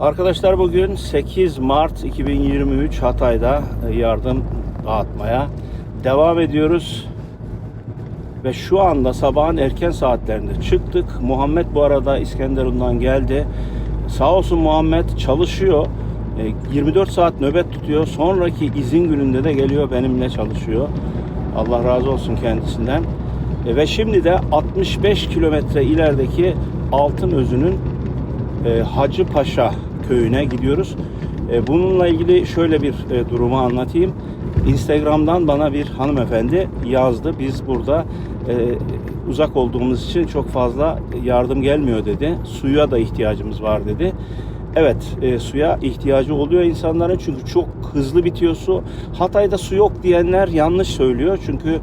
Arkadaşlar bugün 8 Mart 2023 Hatay'da yardım dağıtmaya devam ediyoruz. Ve şu anda sabahın erken saatlerinde çıktık. Muhammed bu arada İskenderun'dan geldi. Sağ olsun Muhammed çalışıyor. E, 24 saat nöbet tutuyor. Sonraki izin gününde de geliyor benimle çalışıyor. Allah razı olsun kendisinden. E, Ve şimdi de 65 kilometre ilerideki Altınözü'nün e, Hacı Paşa köyüne gidiyoruz. E, bununla ilgili şöyle bir e, durumu anlatayım. Instagram'dan bana bir hanımefendi yazdı. Biz burada e, uzak olduğumuz için çok fazla yardım gelmiyor dedi. Suya da ihtiyacımız var dedi. Evet, e, suya ihtiyacı oluyor insanların çünkü çok hızlı bitiyor su. Hatay'da su yok diyenler yanlış söylüyor çünkü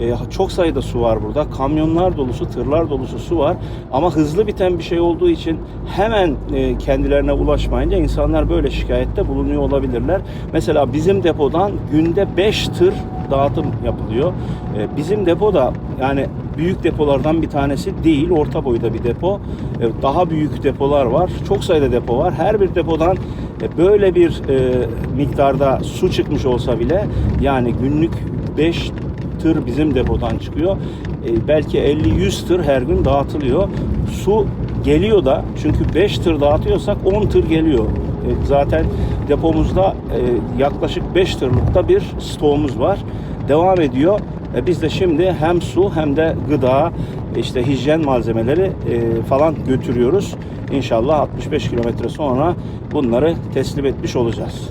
e, çok sayıda su var burada. Kamyonlar dolusu, tırlar dolusu su var. Ama hızlı biten bir şey olduğu için hemen e, kendilerine ulaşmayınca insanlar böyle şikayette bulunuyor olabilirler. Mesela bizim depodan günde 5 tır dağıtım yapılıyor. E, bizim depo da yani büyük depolardan bir tanesi değil, orta boyda bir depo. E, daha büyük depolar var. Çok sayıda depo var. Her bir depodan e, böyle bir e, miktarda su çıkmış olsa bile yani günlük 5 tır bizim depodan çıkıyor. E, belki 50-100 tır her gün dağıtılıyor. Su geliyor da çünkü 5 tır dağıtıyorsak 10 tır geliyor. E, zaten depomuzda e, yaklaşık 5 tırlıkta bir stoğumuz var. Devam ediyor. E, biz de şimdi hem su hem de gıda, işte hijyen malzemeleri e, falan götürüyoruz. İnşallah 65 kilometre sonra bunları teslim etmiş olacağız.